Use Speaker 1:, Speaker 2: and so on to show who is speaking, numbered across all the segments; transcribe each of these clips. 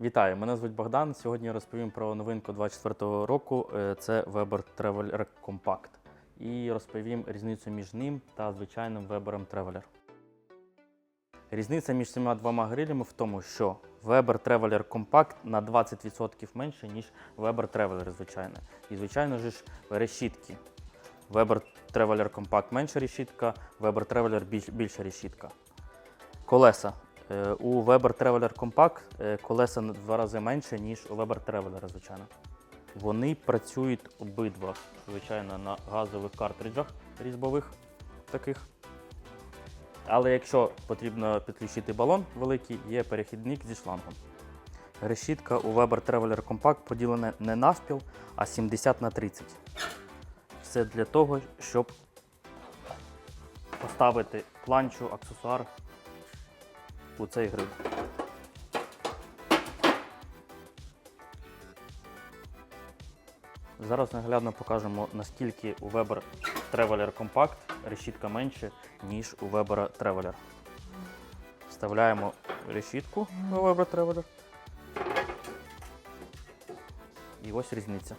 Speaker 1: Вітаю, мене звуть Богдан. Сьогодні я розповім про новинку 24-го року. Е, Це Weber Traveler Compact. І розповім різницю між ним та звичайним Weber Traveler. Різниця між цими двома грилями в тому, що Weber Traveler Compact на 20% менше, ніж Weber Traveler звичайно. І, звичайно ж, решітки. Weber Traveler Compact менша решітка, Weber Traveler більш, більша решітка. Колеса. Е, У Weber Traveler Compact е, колеса на два рази менше, ніж у Weber Traveler, звичайно. Вони працюють обидва, звичайно, на газових картриджах різьбових таких. Але якщо потрібно підключити балон великий, є перехідник зі шлангом. Решітка у Weber Traveler Compact поділена не навпіл, а 70 на 30. Це для того, щоб поставити планчу, аксесуар у цей гриб. Зараз наглядно покажемо, наскільки у Weber Traveler Compact решітка менше, ніж у Weber Traveler. Вставляємо решітку у Weber Traveler. І ось різниця.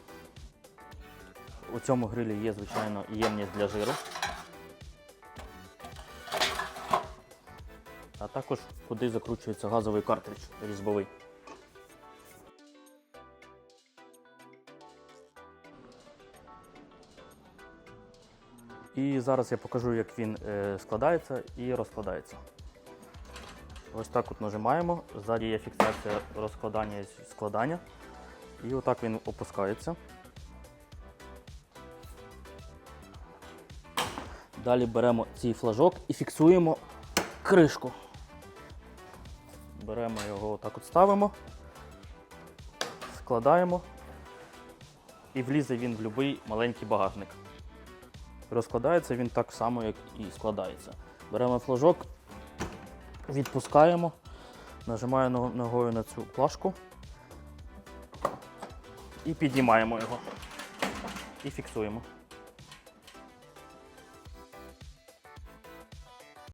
Speaker 1: У цьому грилі є, звичайно, ємність для жиру. А також куди закручується газовий картридж різьбовий. І зараз я покажу, як він е, складається і розкладається. Ось так от нажимаємо. Ззаді є фіксація розкладання і складання. І отак він опускається. Далі беремо цей флажок і фіксуємо кришку. Беремо його отак от ставимо, складаємо і влізе він в будь-який маленький багажник. Розкладається він так само, як і складається. Беремо флажок, відпускаємо, нажимаємо ногою на цю плашку і піднімаємо його і фіксуємо.